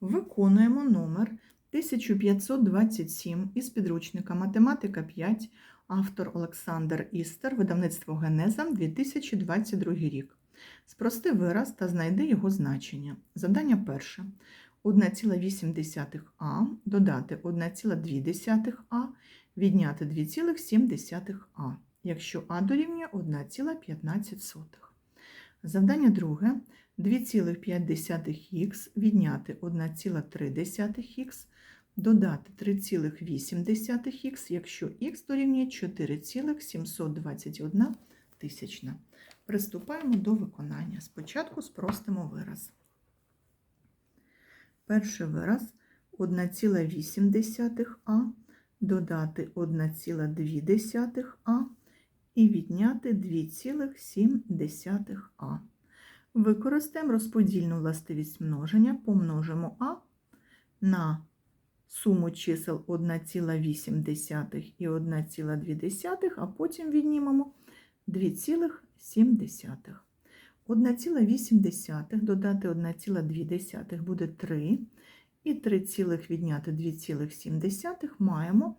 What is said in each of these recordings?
Виконуємо номер 1527 із підручника Математика 5, автор Олександр Істер, видавництво Генеза 2022 рік. Спрости вираз та знайди його значення. Завдання перше. 1,8а додати 1,2а, відняти 2,7а, якщо а дорівнює 1,15. Завдання друге. 2,5х відняти 1,3х, додати 3,8х, якщо х дорівнює 4,721 тисячна. Приступаємо до виконання. Спочатку спростимо вираз. Перший вираз 1,8а, додати 1,2а і відняти 2,7а. Використаємо розподільну властивість множення, помножимо А на суму чисел 1,8 і 1,2, а потім віднімемо 2,7. 1,8 додати 1,2 буде 3, і 3, цілих відняти 2,7 маємо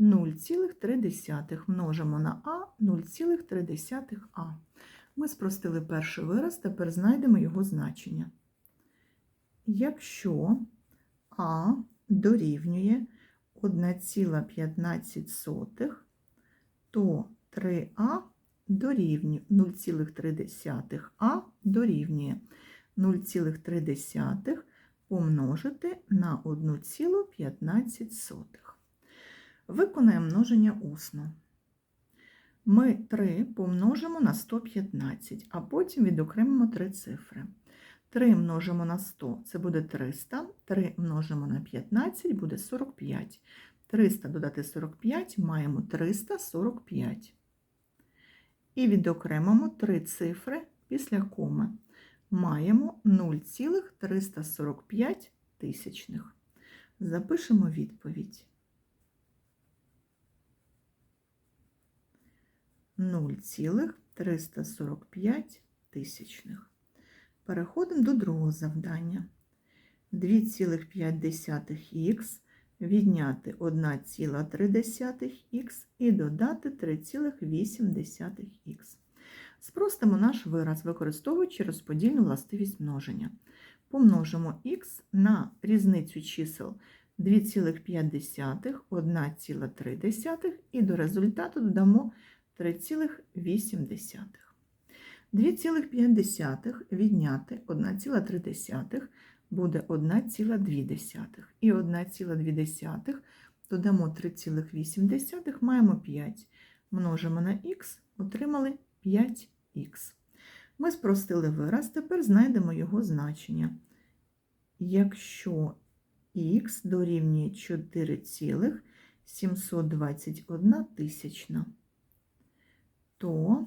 0,3 множимо на А 0,3а. Ми спростили перший вираз, тепер знайдемо його значення. Якщо А дорівнює 1,15, то 3А дорівнює 0,3а дорівнює 0,3 помножити на 1,15. Виконаємо множення усно ми 3 помножимо на 115, а потім відокремимо 3 цифри. 3 множимо на 100 це буде 300, 3 множимо на 15 буде 45. 300 додати 45 маємо 345. І відокремимо 3 цифри після коми. Маємо 0,345 тисячних. Запишемо відповідь. 0,345 тисячних. Переходимо до другого завдання. 2,5х відняти 1,3х і додати 3,8х. Спростимо наш вираз, використовуючи розподільну властивість множення. Помножимо х на різницю чисел 2,5, 1,3 і до результату додамо 3,8. 2,5 відняти 1,3 буде 1,2. І 1,2 додамо 3,8, маємо 5. Множимо на х, отримали 5х. Ми спростили вираз, тепер знайдемо його значення. Якщо х дорівнює 4,721 тисячна, то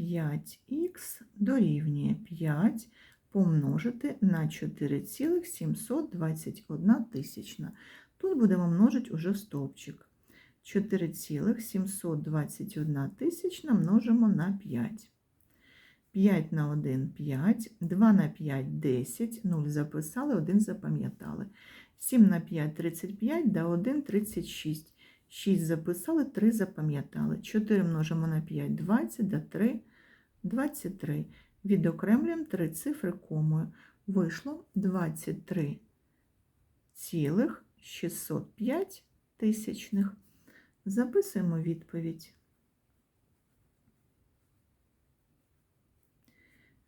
5х дорівнює 5 помножити на 4,721 тисячна. Тут будемо множити уже в стовпчик. 4,721 тисячна множимо на 5. 5 на 1 – 5, 2 на 5 – 10, 0 записали, 1 запам'ятали. 7 на 5 – 35, да 1 – 36. 6 записали, 3 запам'ятали. 4 множимо на 5 20, до 3 23. Відокремлюємо 3 цифри комою. Вийшло 23 цілих 605 тисячних. Записуємо відповідь.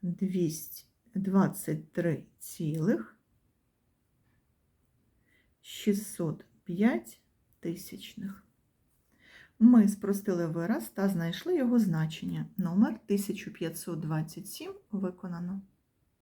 223 цілих 605 тисячних. Ми спростили вираз та знайшли його значення. Номер 1527 виконано.